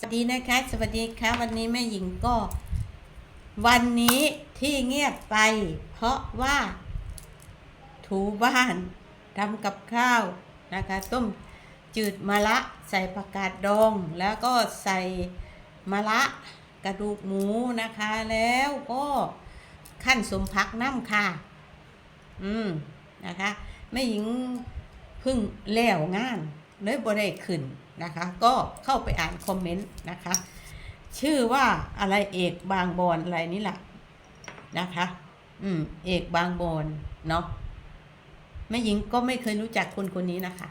สวัสดีนะคะ สวัสดีค่ะวันนี้แม่หญิงก็ วันนี้ที่เงียบไป เพราะว่า ถูบ้านทำกับข้าวนะคะ ต้มจืดมะระใส่ผักกาดดอง แล้วก็ใส่มะระกระดูกหมูนะคะ แล้วก็ขั้นสมพักน้ำค่ะ อืมนะคะแม่หญิงพึ่งแล้วงานเลยบ่ได้ขึ้น นะคะ ก็เข้าไปอ่านคอมเมนต์นะคะ ชื่อว่าอะไรเอกบางบอนอะไรนี่แหละนะคะ อืม เอกบางบอนเนาะแม่หญิงก็ไม่เคยรู้จักคนคนนี้นะคะ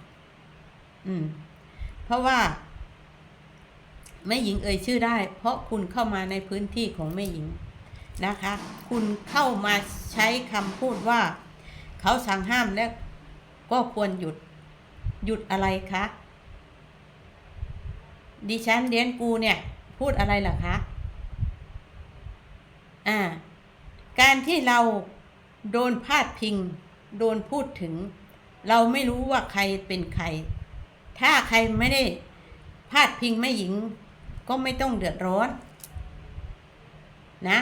อืม เพราะว่าแม่หญิงเอ่ยชื่อได้ เพราะคุณเข้ามาในพื้นที่ของแม่หญิงนะคะ คุณเข้ามาใช้คำพูดว่า เขาสั่งห้ามแล้วก็ควรหยุดหยุดอะไรคะ ดิฉันเรียนกูเนี่ย พูดอะไรล่ะคะ อ่า การที่เราโดนพาดพิง โดนพูดถึง เราไม่รู้ว่าใครเป็นใคร ถ้าใครไม่ได้พาดพิงแม่หญิง ก็ไม่ต้องเดือดร้อน นะ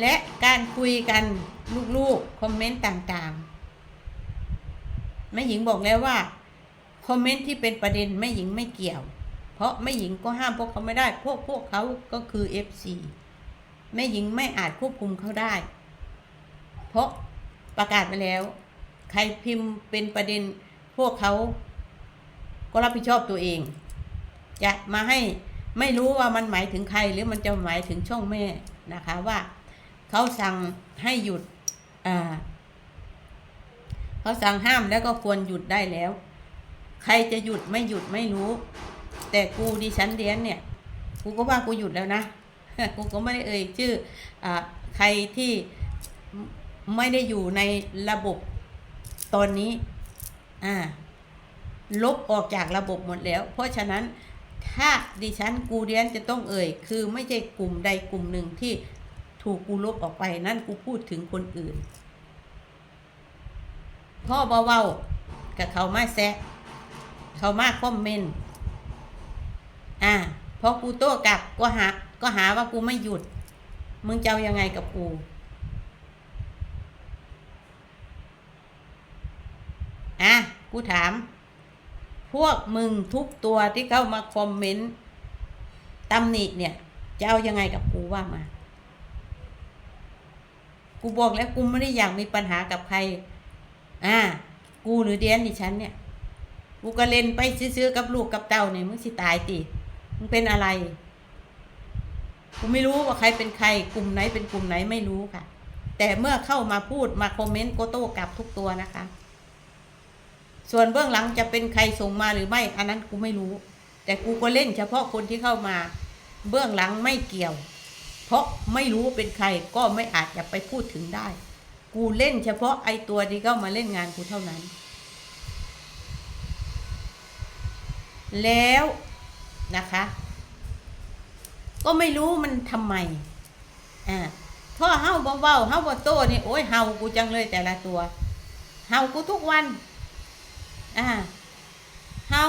และการคุยกันลูกๆ คอมเมนต์ต่างๆ แม่หญิงบอกแล้วว่า คอมเมนต์ที่เป็นประเด็นแม่หญิงไม่เกี่ยว เพราะแม่หญิงก็ห้ามพวกเขาไม่ได้ พวกพวกเขาก็คือ FC แม่หญิงไม่อาจควบคุมเขาได้ เพราะประกาศไปแล้ว ใครพิมพ์เป็นประเด็นพวกเขาก็รับผิดชอบตัวเอง จะมาให้ไม่รู้ว่ามันหมายถึงใครหรือมันจะหมายถึงช่องแม่นะคะว่าเขาสั่งให้หยุดเขาสั่งห้ามแล้วก็ควรหยุดได้แล้ว ใครจะหยุดไม่หยุดไม่รู้ แต่กูดิฉันเรียนเนี่ย กูก็ว่ากูหยุดแล้วนะ กูก็ไม่ได้เอ่ยชื่ออ่าใครที่ไม่ได้อยู่ในระบบตอนนี้ อ่า ลบออกจากระบบหมดแล้ว เพราะฉะนั้นถ้าดิฉันกูเรียนจะต้องเอ่ย คือไม่ใช่กลุ่มใดกลุ่มหนึ่งที่ถูกกูลบออกไปนั่นกูพูดถึงคนอื่น พ่อเบาๆกับเขามาแซะ เขามาคอมเมนต์ อ่าพอกูโต้กลับก็หา ก็หาว่ากูไม่หยุด มึงจะเอายังไงกับกูอะกูถาม พวกมึงทุกตัวที่เข้ามาคอมเมนต์ตำหนิเนี่ย จะเอายังไงกับกูว่ามา กูบอกแล้วกูไม่ได้อยากมีปัญหากับใคร อ่า กูหรือเดียนดิฉันเนี่ย กูก็เล่นไปซื้อๆกับลูกกับเต้าเนี่ยมึงสิตายติ มึงเป็นอะไร กูไม่รู้ว่าใครเป็นใคร กลุ่มไหนเป็นกลุ่มไหนไม่รู้ค่ะ แต่เมื่อเข้ามาพูดมาคอมเมนต์โกโต้กลับทุกตัวนะคะ ส่วนเบื้องหลังจะเป็นใครส่งมาหรือไม่อันนั้นกูไม่รู้ แต่กูก็เล่นเฉพาะคนที่เข้ามา เบื้องหลังไม่เกี่ยว เพราะไม่รู้เป็นใครก็ไม่อาจจะไปพูดถึงได้ กูเล่นเฉพาะไอตัวที่เข้ามาเล่นงานกูเท่านั้น แล้ว นะคะ ก็ไม่รู้มันทำไมอ่าพ่อเฮาเบาๆเฮาบ่โตนี่โอ้ยเฮากูจังเลยแต่ละตัวเฮากูทุกวันอ่าเฮา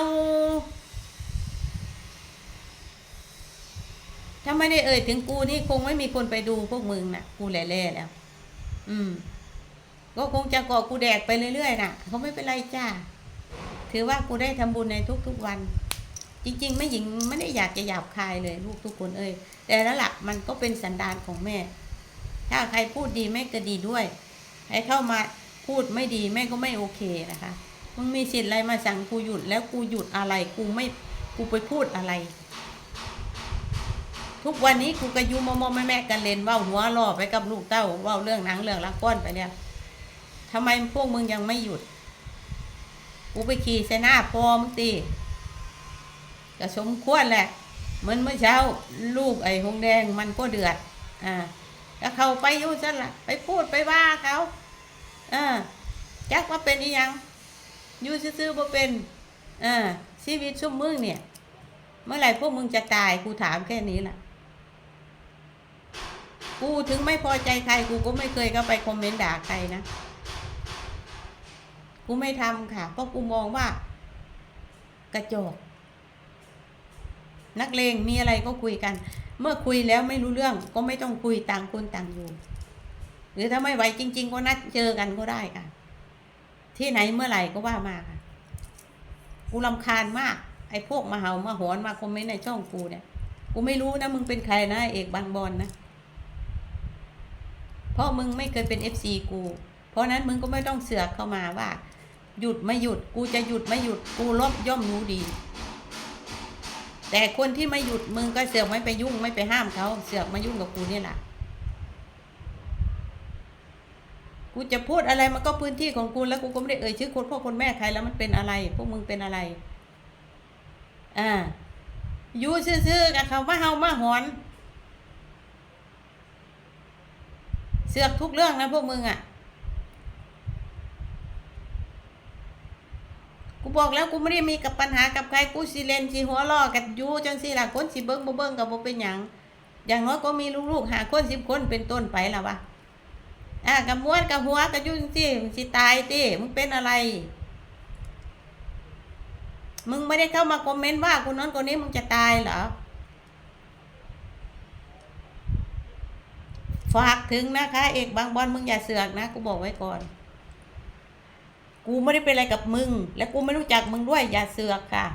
ถ้าไม่ได้เอ่ยถึงกูนี่คงไม่มีคนไปดูพวกมึงนะ่ะ กูแหล่ๆแล้ว อืม ก็คงจะกาะกูแดกไปเรื่อยๆน่ะเขาไม่เป็นไรจ้า ถือว่ากูได้ทำบุญในทุกๆวัน จริง ๆ แม่หญิงไม่ได้อยากจะหยาบคายเลยลูกทุกคนเอ้ยแต่แล้วล่ะมันก็เป็นสันดานของแม่ ถ้าใครพูดดีแม่ก็ดีด้วยใครเข้ามาพูดไม่ดีแม่ก็ไม่โอเคนะคะมึงมีสิทธิ์อะไรมาสั่งกูหยุดแล้วกูหยุดอะไรกูไม่กูไปพูดอะไร ทุกวันนี้กูก็อยูมอมอแม่แม่กันเล่นว่าหัวล่อไปกับลูกเต้าว่าเรื่องนังเรื่องละก้อนไปเนี่ยทำไมพวกมึงยังไม่หยุด กูไปขี่เสน้าพอมึงตี ก็สมควรแหละเหมือนเมื่อเช้าลูกไอ้หงแดงมันก็เดือด อ่าแล้วเขาไปอยู่ซะละไปพูดไปว่าเขาอ่าจักว่าเป็นอีหยังอยู่ซื่อๆบ่เป็นอ่าชีวิตชุ่มมึงเนี่ย เมื่อไหร่พวกมึงจะตายกูถามแค่นี้แหละกูถึงไม่พอใจใครกูก็ไม่เคยเข้าไปคอมเมนต์ด่าใครนะกูไม่ทำค่ะ เพราะกูมองว่ากระจก นักเลงมีอะไรก็คุยกัน เมื่อคุยแล้วไม่รู้เรื่องก็ไม่ต้องคุยต่างคนต่างอยู่ หรือถ้าไม่ไหวจริง ๆ ก็นัดเจอกันก็ได้ค่ะ ที่ไหนเมื่อไหร่ก็ว่ามาค่ะกูรำคาญมาก ไอ้พวกมาเห่ามาหอนมาคอมเมนต์ในช่องกูเนี่ย กูไม่รู้นะมึงเป็นใครนะเอกบางบอลนะเพราะมึงไม่เคยเป็นเอฟซีกู เพราะนั้นมึงก็ไม่ต้องเสือกเข้ามาว่า หยุดไม่หยุดกูจะหยุดไม่หยุดกูรบย่อมรู้ดี แต่คนที่ไม่หยุดมึงก็เสือกไม่ไปยุ่งไม่ไปห้ามเขาเสือกมายุ่งกับกูเนี่ยแหละกูจะพูดอะไรมันก็พื้นที่ของกูแล้วกูก็ไม่ได้เอ่ยชื่อคนพ่อคนแม่ใครแล้วมันเป็นอะไร พวกมึงเป็นอะไร อ่าอยู่ซื่อๆกับเขามาเฮามาหอน เสือกทุกเรื่องนะพวกมึงอะ่ะ กูบอกแล้วกูไม่ได้มีกับปัญหากับใครกูสิเลนสิหัวล้อกันอยู่จังสิล่ะคนสิเบิ้งบ่เบิ้งกับบ่เป็นหยังอย่างน้อยก็มีลูกๆหาคนสิบคนเป็นต้นไปล่ะวะอะกับม้วนกับหัวกับยุ่งสิสิตายติมึงเป็นอะไร มึงไม่ได้เข้ามาคอมเมนต์ว่าคนนั้นคนนี้มึงจะตายเหรอฝากถึงนะคะ เอกบางบอลมึงอย่าเสือกนะกูบอกไว้ก่อน กูไม่ได้เป็นอะไรกับมึง และกูไม่รู้จักมึงด้วยอย่าเสือกค่ะ